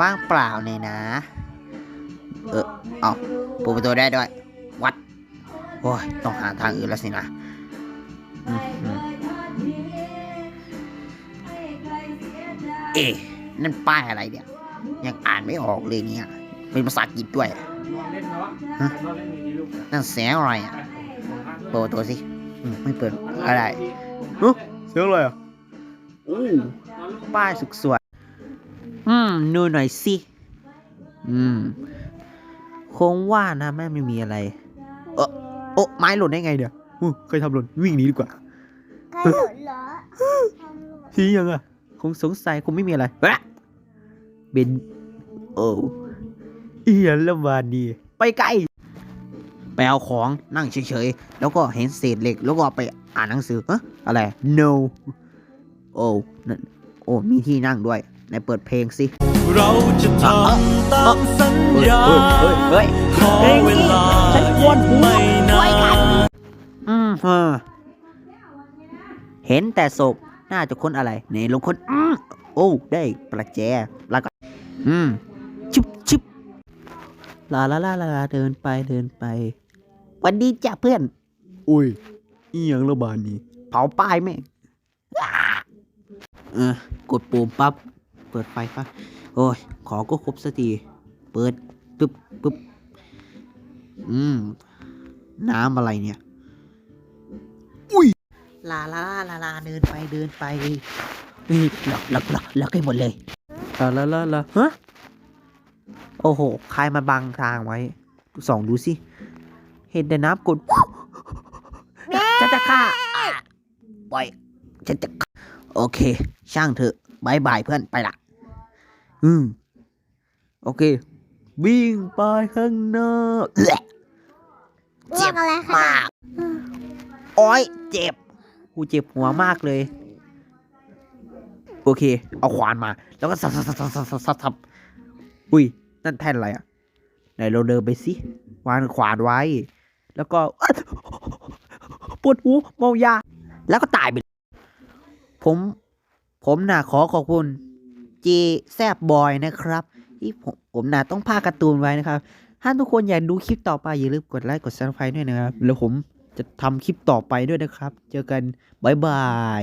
ว่างเปล่าเนี่ยนะ เออเอาปิดประตูได้ด้วย วัด โอ้ย ต้องหาทางอื่นแล้วสินะเอ๊ะนั่นป้ายอะไรเนี่ย ยังอ่านไม่ออกเลยเนี่ย เป็นภาษาอังกฤษด้วยฮะนั่นเสียงอะไรอะเปิดประตูสิไม่เปิดอะไรเนาะเสียงอะไรอะโอ้ป้ายสุกสวย อืมดูหน่อยสิ อืม คงว่านะแม่ไม่มีอะไร เออโอ้ไม้หล่นได้ไงเดี๋ยวอู้เคยทำหล่นวิ่งหนีดีกว่า ใครหลุดเหรอทำหลุดทียังอะคงสงสัยคงไม่มีอะไรเอ๊ะเบนโอ้เอียนละวานดีไปไกลไปเอาของนั่งเฉยๆ แล้วก็เห็นเศษเหล็ก แล้วก็ไปอ่านหนังสือฮะอะไร no โอ้นั่นโอ้มีที่นั่งด้วยไหนเปิดเพลงสิเราจะทำตามสัญญาเฮ้ยเฮ้ยขอเวลาฉันกวนหูไม่นานอืมเออเห็นแต่ศพน่าจะคนอะไรไหนลงคนอืมโอ้ได้ประแจแล้วก็อืมชุบชุบลาลาลาลาลาเดินไปเดินไปหวันดีจ้ะเพื่อน อุ้ยอีหยังระบาดนี้ เผาป้ายแม่งอ่าเออกดปุ่มปั๊บ เปิดไฟปั๊บโอ้ย ขอก็ครบสักที เปิดปึ๊บปึ๊บอืม น้ำอะไรเนี่ย อุ้ย ลาลาลาลาเดินไปเดินไปนี่ล็อกล็อกล็อกล็อกให้หมดเลยลาลาลาลาฮะ โอ้โห ใครมาบังทางไว้ส่องดูสิ เห็นแต่น้ำกดฉันจะฆ่าอะปล่อยฉันจะฆ่าโอเค ช่างเถอะบายบายเพื่อนไปละ อืมโอเค วิ่งไปข้างหน้าเอื้อเรียกอะไรคะมากโอ้ยเจ็บ กูเจ็บหัวมากเลย โอเค เอาขวานมา แล้วก็สับสับสับสับสับสับสับอุ้ย นั่นแท่นอะไรอะ ไหนเราเดินไปสิ วางขวานไว้ แล้วก็ปวดหูเมายา แล้วก็ตายไปเลยผม ผมน่ะขอขอบคุณ เจแซบบอยนะครับที่ผมผมน่ะต้องพากการ์ตูนไว้นะครับ ถ้าทุกคนอยากดูคลิปต่อไปอย่าลืมกดไลค์กดซับสไครต์ด้วยนะครับ แล้วผมจะทำคลิปต่อไปด้วยนะครับ เจอกัน บ๊ายบาย